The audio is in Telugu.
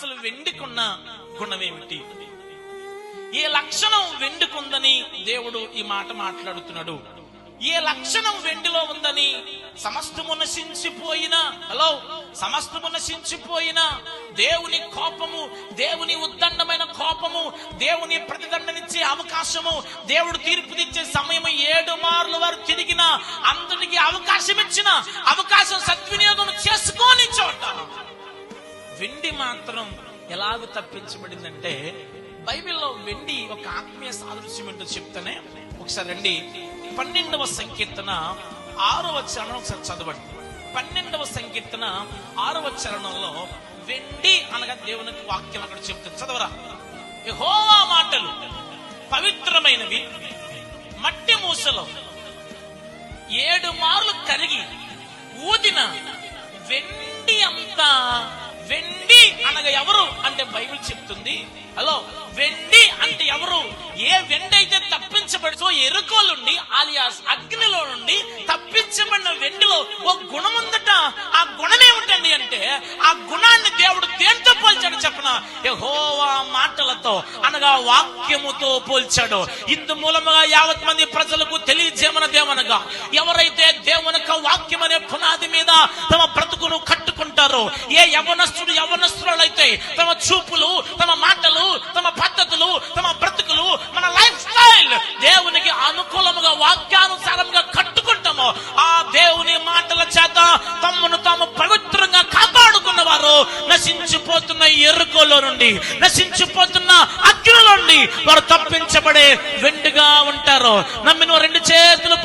అసలు వెండికున్న గుణమేమిటి? ఏ లక్షణం వెండికుందని దేవుడు ఈ మాట మాట్లాడుతున్నాడు. ఏ లక్షణం వెండిలో ఉందని సమస్తము నశించిపోయిన హలో సమస్తము నశించిపోయిన దేవుని కోపము దేవుని ఉద్దండమైన కోపము దేవుని ప్రతిదండనిచ్చే అవకాశము దేవుడు తీర్పునిచ్చే సమయం ఏడు మార్లు వారు తిరిగిన అందరికి అవకాశం ఇచ్చిన అవకాశం సద్వినియోగం చేసుకొని చోట. వెండి మాత్రం ఎలాగ తప్పించబడిందంటే బైబిల్లో వెండి ఒక ఆత్మీయ సాదృశ్యం ఏంటో చెప్తానే ఒకసారి రండి. పన్నెండవ సంకీర్తన ఆరవ చరణం ఒకసారి చదవండి. పన్నెండవ సంకీర్తన ఆరవ చరణంలో వెండి అనగా దేవునికి వాక్యం అక్కడ చెప్తుంది. చదవరా? యహోవా మాటలు పవిత్రమైనవి మట్టి మూసలో ఏడు మార్లు కరిగి ఊదిన వెండి అంత అనగా ఎవరు అంటే బైబిల్ చెప్తుంది. హలో వెండి అంటే ఎవరు? ఏ వెండి అయితే తప్పించబడుతో ఎరుకోలుండి ఆలియాస్ అగ్నిలో నుండి తప్పించబడిన వెండిలో ఓ గుణం ఉందట. ఆ గుణం ఏమిటండి అంటే ఆ గుణాన్ని దేవుడు దేంతో పోల్చాడు చెప్పన? యహోవా మాటలతో అనగా వాక్యముతో పోల్చాడు. ఇందు మూలముగా యావత్ మంది ప్రజలకు తెలియజేమనదేమనగా ఎవరైతే దేవునక వాక్యం అనే పునాది మీద తమ ఉన్నారో ఏ యవనస్తుడు యవనస్తులైతే తమ చూపులు తమ మాటలు తమ పద్ధతులు తమ బ్రతుకులు మన లైఫ్ స్టైల్ దేవునికి అనుకూలముగా వాక్యానుసారంగా కట్టుకుంటామో ఆ దేవుని మాటల చేత తమ్మును తాము పవిత్రంగా కాపాడుకున్న వారు నశించిపోతున్న ఎరుకలో నుండి నశించిపోతున్న అగ్నిలో నుండి వారు తప్పించబడే వెండుగా ఉంటారు. నమ్మిన వారు రెండు చేతులు